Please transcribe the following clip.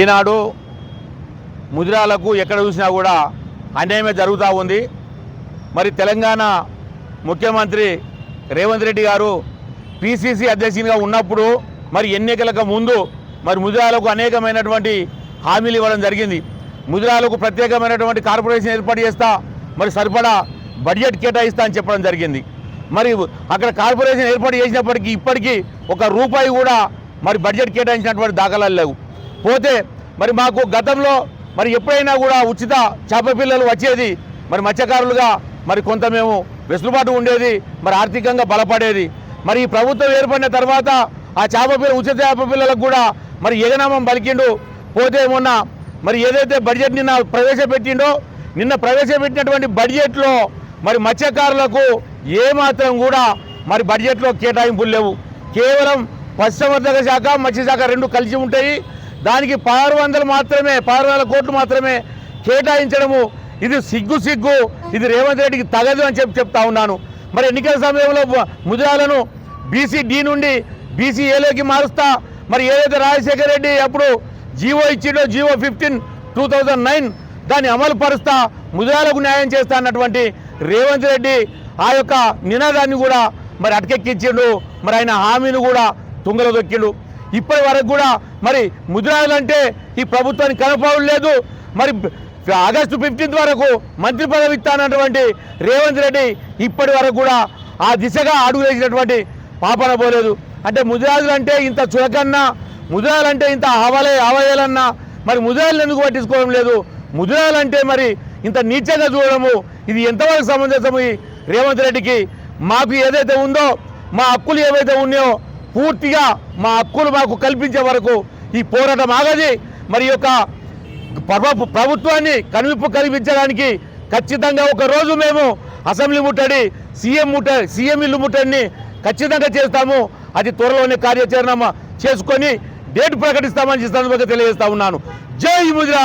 ఈనాడు ముదిరాలకు ఎక్కడ చూసినా కూడా అన్యాయమే జరుగుతూ ఉంది. మరి తెలంగాణ ముఖ్యమంత్రి రేవంత్ రెడ్డి గారు పిసిసి అధ్యక్షునిగా ఉన్నప్పుడు మరి ఎన్నికలకు ముందు మరి ముదిరాలకు అనేకమైనటువంటి హామీలు ఇవ్వడం జరిగింది. ముదిరాలకు ప్రత్యేకమైనటువంటి కార్పొరేషన్ ఏర్పాటు చేస్తా మరి సరిపడా బడ్జెట్ కేటాయిస్తా అని చెప్పడం జరిగింది. మరి అక్కడ కార్పొరేషన్ ఏర్పాటు చేసినప్పటికీ ఇప్పటికీ ఒక రూపాయి కూడా మరి బడ్జెట్ కేటాయించినటువంటి దాఖలాలు లేవు. పోతే మరి మాకు గతంలో మరి ఎప్పుడైనా కూడా ఉచిత చేప పిల్లలు వచ్చేది మరి మత్స్యకారులుగా మరి కొంత మేము వెసులుబాటు ఉండేది మరి ఆర్థికంగా బలపడేది. మరి ఈ ప్రభుత్వం ఏర్పడిన తర్వాత ఆ చేప పిల్ల ఉచిత చేప పిల్లలకు కూడా మరి ఎగనామం పలికిండు. పోతే మొన్న మరి ఏదైతే బడ్జెట్ నిన్న ప్రవేశపెట్టిండో నిన్న ప్రవేశపెట్టినటువంటి బడ్జెట్లో మరి మత్స్యకారులకు ఏమాత్రం కూడా మరి బడ్జెట్లో కేటాయింపులు లేవు. కేవలం పశుసంవర్ధక శాఖ మత్స్యశాఖ రెండు కలిసి ఉంటాయి. దానికి పదహారు వందలు మాత్రమే పదహారు వేల కోట్లు మాత్రమే కేటాయించడము. ఇది సిగ్గు సిగ్గు. ఇది రేవంత్ రెడ్డికి తగదు అని చెప్పి చెప్తా ఉన్నాను. మరి ఎన్నికల సమయంలో ముద్రాలను బీసీ డి నుండి బీసీ ఏలోకి మారుస్తా. మరి ఏదైతే రాజశేఖర రెడ్డి అప్పుడు GO ఇచ్చిండో GO fifteen two thousand nine దాన్ని అమలు పరుస్తా ముదిరాలకు న్యాయం చేస్తా అన్నటువంటి రేవంత్ రెడ్డి ఆ యొక్క నినాదాన్ని కూడా మరి అటకెక్కించిండు. మరి ఆయన హామీని కూడా తుంగలో దొక్కిండు. ఇప్పటి వరకు కూడా మరి ముద్రాలంటే ఈ ప్రభుత్వానికి కనపడం లేదు. మరి ఆగస్టు ఫిఫ్టీన్త్ వరకు మంత్రి పదవి ఇస్తానటువంటి రేవంత్ రెడ్డి ఇప్పటి వరకు కూడా ఆ దిశగా అడుగు వేసినటువంటి పాపన పోలేదు. అంటే ముదిరాజులు అంటే ఇంత చులకన్నా ముదిరాలంటే ఇంత అవలే అవయాలన్నా మరి ముదిరాలను ఎందుకు పట్టించుకోవడం లేదు? ముదిరాలంటే మరి ఇంత నీచంగా చూడడము ఇది ఎంతవరకు సమంజసము ఈ రేవంత్ రెడ్డికి? మాకు ఏదైతే ఉందో మా హక్కులు ఏవైతే ఉన్నాయో పూర్తిగా మా హక్కులు మాకు కల్పించే వరకు ఈ పోరాటం ఆగది. మరి యొక్క ప్రభుత్వాన్ని కనువిప్పు కల్పించడానికి ఖచ్చితంగా ఒక రోజు మేము అసెంబ్లీ ముట్టడి సీఎం ముట్ట సీఎం ఇల్లు ముట్టడిని ఖచ్చితంగా చేస్తాము. అది త్వరలోనే కార్యాచరణ చేసుకొని డేట్ ప్రకటిస్తామని సందర్భంగా తెలియజేస్తా ఉన్నాను. జై ముజరా